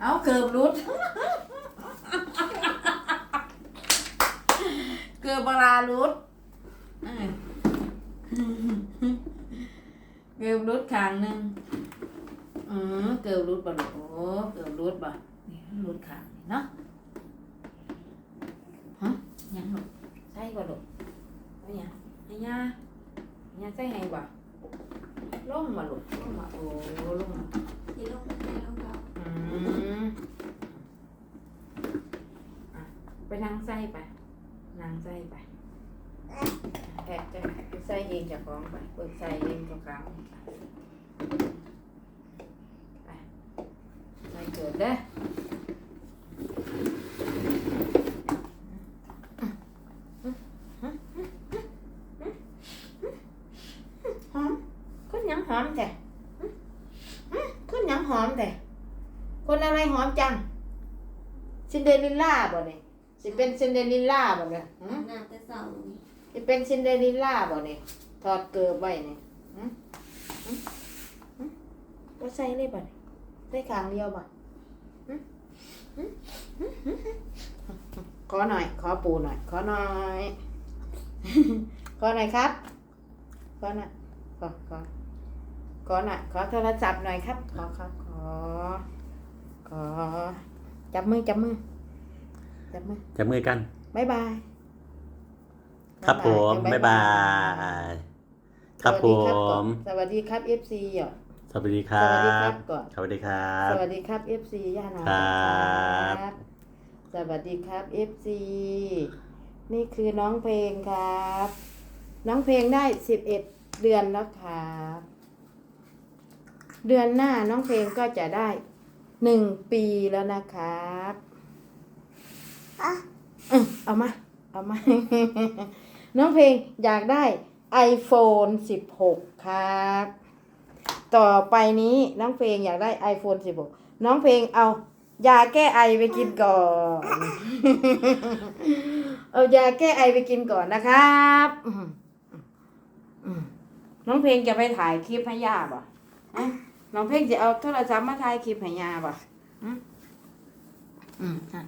เอาเกือบรุด เกือบบลารุดเกือบรุดขางหนึ่งอืมเกือบรุดบ่โอ้เกือบรุดบ่นี่รุดขางเนาะฮะยังลูกใช่บ่ลูกเอาหยังให้ย่าให้ย่าใส่ให้บ่ลงมาลูกลงมาโอ้ลงมา ที่ลงไปลงเรา อืมอะไป นั่งไส้ไปนั่งไส้ไปแพะจะไปใส่เองจะคล้องไปเปิดใส่เองจะคล้องไปใส่เกิดเด้อหอมคนหยังหอมแต่คนยังหอมแต่คนอะไรหอมจัง ซินเดอเรลล่าบ่เนี่ย สิเป็นซินเดอเรลล่าบ่เนี่ยหืมน้ำแต่เสานี่สิเป็นซินเดอเรลล่าบ่เนี่ยถอดเกลือไว้เนี่ยหืมหืมหืมก็ใส่เลยบ่เนี่ยใส่ขางเดียวบ่หืมหืมหืมหืมหืมขอหน่อย ขอปูหน่อย ขอหน่อย ขอหน่อยครับ ขอหน่อยขอขอขอหน่อยขอโทรศัพท์หน่อยครับ ขอครับขอขอจับมือจับมือ จับมือจับมือกัน บ๊ายบาย ครับผม บ๊ายบาย ครับผม สวัสดีครับ FC อะสวัสดีคสรัวัสดีครับบก่อนสวัสดีครับ สวัสดีครับ FC ย่านาครับ สวัสดีครับ FC นี่คือน้องเพลงครับ น้องเพลงได้11เดือนแล้วครับ เดือนหน้าน้องเพลงก็จะได้หนึ่งปีแล้วนะครับ อะเอามา เอามา น้องเพลงอยากได้ iPhone 16 ครับ ต่อไปนี้น้องเพลงอยากได้ iPhone 16 น้องเพลงเอายาแก้ไอไปกินก่อน เอายาแก้ไอไปกินก่อนนะครับน้องเพลงจะไปถ่ายคลิปให้ย่าบ่ะน้องเพลงจะเอาโทรศัพท์มาถ่ายคลิปให้ย่าบ่อืมอืมนั่นนั่น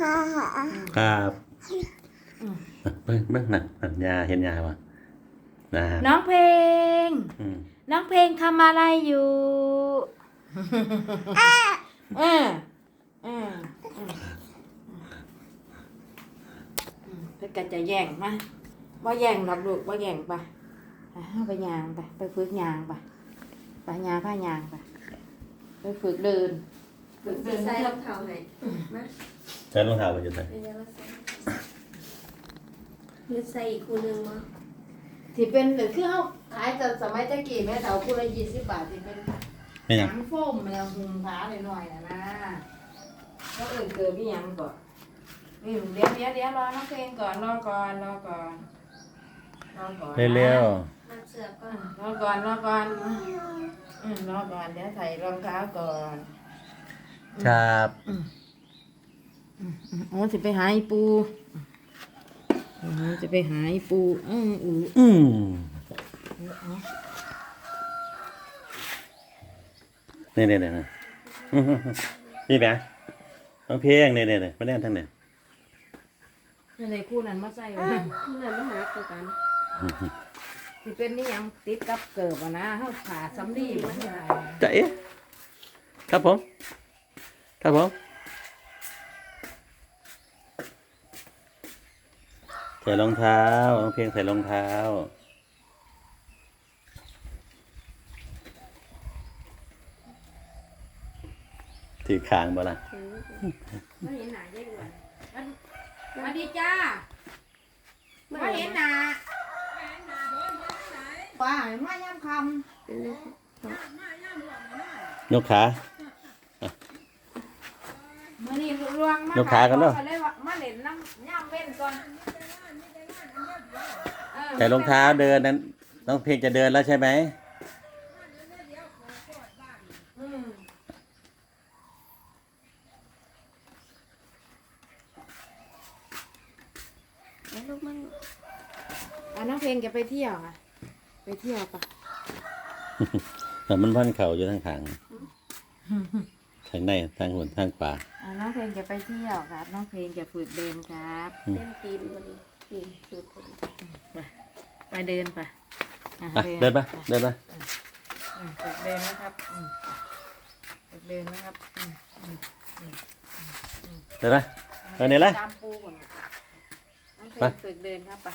ฮ่าฮ่าครับเบิ้งเบิ้งน่ะน่ะยาเห็นยาป่ะนะน้องเพลง อืมน้องเพลงทำอะไรอยู่เออเออเออเพื่อกันจะแย่งมาว่าแย่งหรอกลูกว่าแย่งไปอะไปยางไปไปฝึกยางไปไปยางผ้ายางไปไปฝึกเดินฝึกเดินใส่รองเท้าไหนมา ใช้รองเท้าไปอยู่ไหนเป็นยังไงใส่ยืดใส่อีกคู่หนึงมั้งที่เป็นหรือคือเขาขายแต่สมัยตะกี้แม่เต่าคู่ละยี่สิบบาทที่เป็นไม่ยังหนังโฟมแล้วหุงผาหน่อยๆนะนะแล้วอื่นเกิดพี่ยังก่อนนี่เดี๋ยวเดี๋ยวเดี๋ยวรอน้องเพลงก่อนรอก่อนรอก่อนรอก่อนนะเร็วมาเสือกก่อนรอก่อนรอก่อนอืมรอก่อนเดี๋ยวใส่รองเท้าก่อน ๆครับ อืม โอ้จะไปหาไอ้ปูอืมจะไปหาไอ้ปูอืมอืออืมนี่นี่นี่นี่อื้อหือนี่นะน้องเพลงนี่นี่นี่มาเล่นทั้งเนี่ยนั่นเลยคู่นั้นมาใส่ไว้อะคู่นั้นมาหาตัวกันที่เป็นนี่ยังติดกับเกิบอะนะเขาผ่าสำลีมันใหญ่จะเอ๊ะครับผม ครับผม ใส่รองเท้าน้องเพลงใส่รองเท้า ถือขางบ่ล่ะถือไม่เห็นหนาได้ด้วยมันมาดีจ้าไม่เห็นหนาป้าไม่ย่ำคเป็นเลยยกขาำมื่อนี้รวงมายกขากันเนอะเลยว่ามาเล่นน้ำย่ำเว้นก่อน เออใส่รองเท้าเดินนั้นน้องเพลงจะเดินแล้วใช่ไหมอืมแล้วลูกมันอะน้องเพลงจะไปเที่ยวค่ะ ไปเที่ยวปะแต่มันพันเข่าอยู่ทั้งขางข้างในทางหุ่นทางป่าอ่าน้องเพลงจะไปเที่ยวครับ น้องเพลงจะฝึกเดินครับ เล่นตีนบนตีนสุดผม ไปเดินไปอะอะเดินไปเดินไปอืมฝึกเดินนะครับอืมฝึกเดินนะครับอืมอืมเดินไปเดินนี่เลยตามปูก่อนน้องเพลไป งฝึกเดินครับไป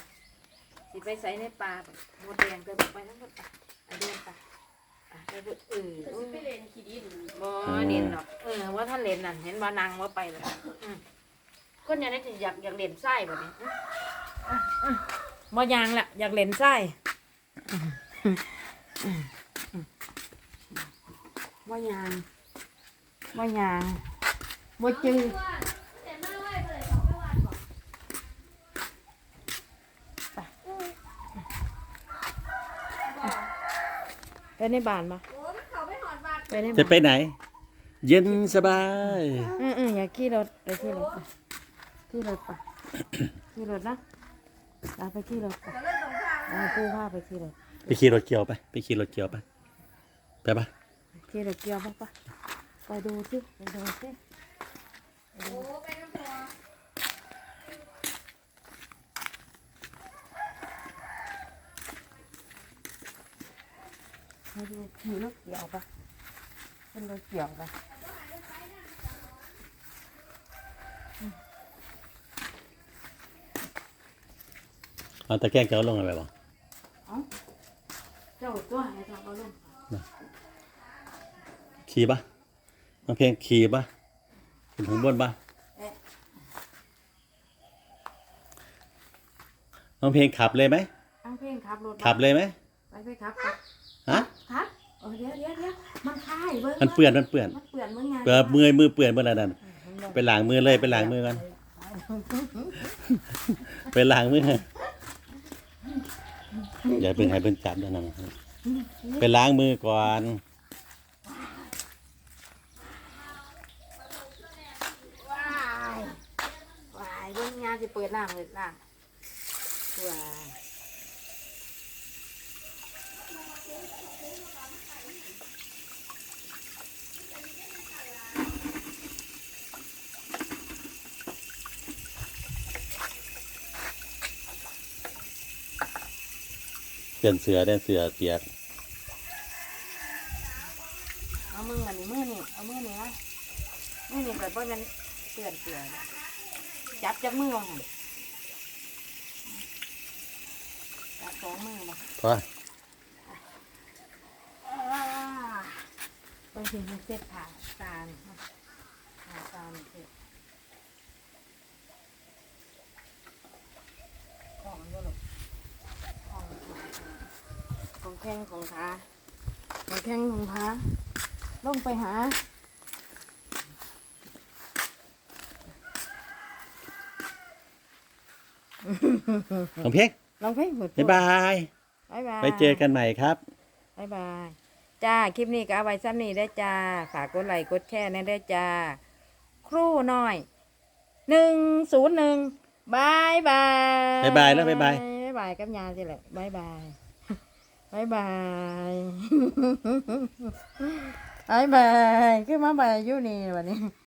สิไปใส่ในป่าไปหมดแดงเดินไปทั้งหมดไปอะเดินไปอะไปเดินเออ ไปเล่นขี้ดินบ่เล่นหรอกเออว่าท่านเล่นนั่นเห็นว่านางว่าไปเลยอืมคนอย่างนี้อยากอยากเล่นไส้แบบนี้อื มอะอะบ่ยางละอยากเล่นไส้บ่ยางบ่ยางบ่จืดแต่ไม่ไหวเลยเขาไม่วันบอกไปในบ้านมาโอ้ยเขาไม่หอดบัตรไปในจะบ้านไปไหน เย็นสบาย อืมอืมอย่าขี่รถไปขี่รถไปขี่รถไปขี่รถนะ เอาไปขี่รถไปเขาเล่นสงครามเอาปูผ้าไปขี่รถไปขี่รถเกี่ยวไป ไปขี่รถเกี่ยวไป ไปปะขี่รถเกี่ยวบ้างปะไปดูสิไปดูสิโอ้ไปน้ำพอไปดูขี่รถเกี่ยวปะเป็นรถเกี่ยวปะ เอาตะแกรงเจ้าลงอะไรบ่เอ้าเจ้าตัวให้ทำเอาลงขี่ปะน้องเพลงขี่ปะขึ้นข้างบนปะน้องเพลงขับเลยไหมเอาเพลงขับรถขับเลยไหมไปไปขับไปฮะครับโอ้เดี๋ยวเดี๋ยวเดี๋ยวมันคายเบิ้งมันเปื่อนมันเปื่อนมันเปื่อนมึงไงเปื่อนมือมือเปื่อนเมื่อไรนั่นไปล้างมือเลยไปล้างมือกันไปล้างมือ อย่าเพิ่งให้เพิ่งจับด้วยนะไปล้างมือก่อนว้ายว้ายเบิ้งงานจะเปิดน้ำเปิดน้ำว้าย นเสือได้เสือเปียกเอามือมานี่มือนี่เอามือนี่นะมือนี่แบบว่ามันเปื่อนเปื่อนจับจากมือมาหั่นจับสองมือมาเพราะบางทีมันเสียผ่าตาลผ่าตาลเสียของเยอะหรอกของของ แข้งของขาของแข้งของขาลงไปหาน้องเพลงลองเพลงหมดบ๊ายบายบายบายไปเจอกันใหม่ครับบายบาย จ้า คลิปนี้ก็เอาไว้ซ้ำนี้ได้อจ้า ฝากกดไลค์กดแชร์นะได้อจ้า ครู่น้อย หนึ่งศูนย์หนึ่งบายบาย บ๊ายบายแล้วบ๊ายบาย บ๊ายบายกับยาสิแหละบายบาย บายบายบายบายคือมาบายอยู่นี่วันนี้